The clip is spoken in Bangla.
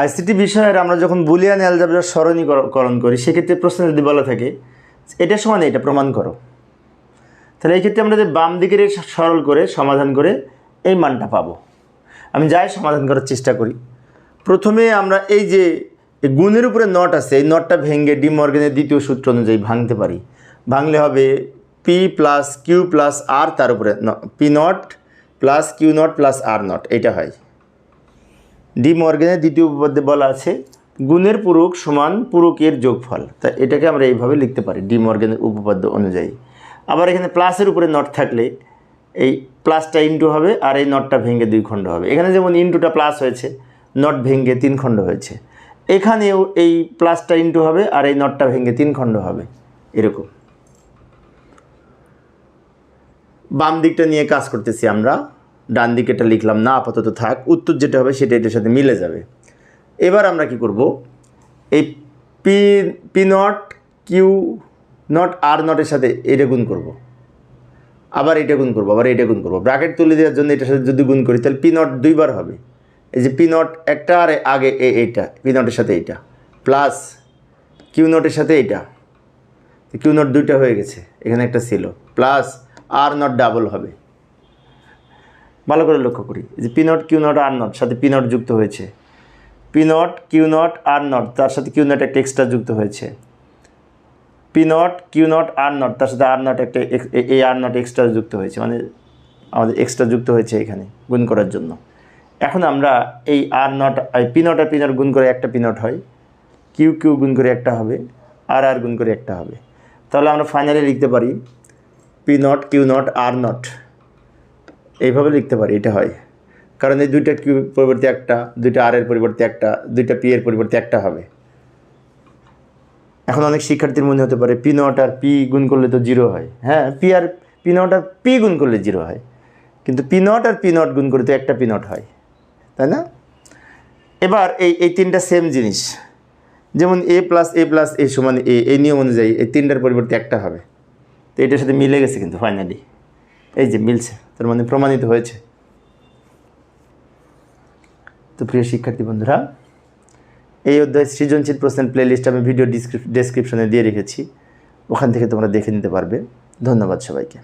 আইসিটি বিষয়ের আমরা যখন বুলিয়ান অ্যালজাবরার সরণীকরণ করি, সেক্ষেত্রে প্রশ্ন যদি বলা থাকে, এটা সমান এটা প্রমাণ করো। তাহলে এই ক্ষেত্রে আমরা যে বাম দিকের সরল করে, সমাধান করে এই মানটা পাবো। আমি যাই সমাধান করার চেষ্টা করি। প্রথমে আমরা এই যে গুণের উপরে নট আছে, এই নটটা ভেঙে ডি মর্গেনের দ্বিতীয় সূত্র অনুযায়ী ভাঙতে পারি। ভাঙলে হবে P plus Q plus R তার উপরে P not plus Q not plus R not এটা হয়। ডি মর্গেনের দ্বিতীয় উপপাদ্যে বলা আছে, গুণের পূরক সমান পূরকের যোগফল। তা এটাকে আমরা এইভাবে লিখতে পারি, ডি মর্গেনের উপপাদ্য অনুযায়ী। আবার এখানে প্লাসের উপরে নট থাকলে এই প্লাসটা ইন্টু হবে আর এই নটটা ভেঙে দুই খণ্ড হবে। এখানে যেমন ইন্টুটা প্লাস হয়েছে, নট ভেঙে তিন খণ্ড হয়েছে। এখানেও এই প্লাসটা ইন্টু হবে আর এই নটটা ভেঙে তিন খণ্ড হবে, এরকম। বাম দিকটা নিয়ে কাজ করতেছি আমরা। ডান দিকেটা লিখলাম, না, আপাতত থাক, উত্তর যেটা হবে সেটা এটার সাথে মিলে যাবে। এবার আমরা কি করব? এই P P not Q not R নটের সাথে এটা গুণ করব। আবার এটা গুণ করব, আবার এটা গুণ করব। ব্র্যাকেট তুলে দেওয়ার জন্য এটার সাথে যদি গুণ করি, তাহলে পি নট দুইবার হবে। এই যে পি নট একটা আর আগে এ এইটা পি নটের সাথে এইটা প্লাস কিউ নটের সাথে এইটা। কিউ নট দুইটা হয়ে গেছে, এখানে একটা ছিল প্লাস আর নট ডাবল হবে। ভালো করে লক্ষ্য করি যে P not Q not R not সাথে পি নট যুক্ত হয়েছে। P not Q not R not তার সাথে কিউ নট একটা এক্সট্রা যুক্ত হয়েছে। P not Q not R not তার সাথে আর নট একটা এই আর নট এক্সট্রা যুক্ত হয়েছে। মানে আমাদের এক্সট্রা যুক্ত হয়েছে এখানে গুণ করার জন্য। এখন আমরা এই আর নট পি নট আর পি নট গুণ করে একটা পি নট হয়। কিউ কিউ গুণ করে একটা হবে। আর আর গুণ করে একটা হবে। তাহলে আমরা ফাইনালি লিখতে পারি P not Q not R not. এইভাবে লিখতে পারি, এটা হয়। কারণ এই দুইটা কিউ পরিবর্তে একটা, দুইটা আর এর পরিবর্তে একটা, দুইটা পি এর পরিবর্তে একটা হবে। এখন অনেক শিক্ষার্থীর মনে হতে পারে পি নট আর পি গুণ করলে তো জিরো হয়। হ্যাঁ পি আর পি নট আর পি গুণ করলে জিরো হয়। কিন্তু পি নট আর পি নট গুণ করে তো একটা পি নট হয়। তাই না? এবার এই এই তিনটা সেম জিনিস। যেমন এ প্লাস এ প্লাস এ সমান এ এই নিয়ম অনুযায়ী এই তিনটার পরিবর্তে একটা হবে। তো এটার সাথে মিলে গেছে কিন্তু ফাইনালি এই যে মিলছে, তার মানে প্রমাণিত হয়েছে। তো প্রিয় শিক্ষার্থী বন্ধুরা, এই অধ্যায় সৃজনশীল প্রশ্নের প্লেলিস্ট আমি ভিডিও ডিসক্রিপশনে দিয়ে রেখেছি। ওখান থেকে তোমরা দেখে নিতে পারবে। ধন্যবাদ সবাইকে।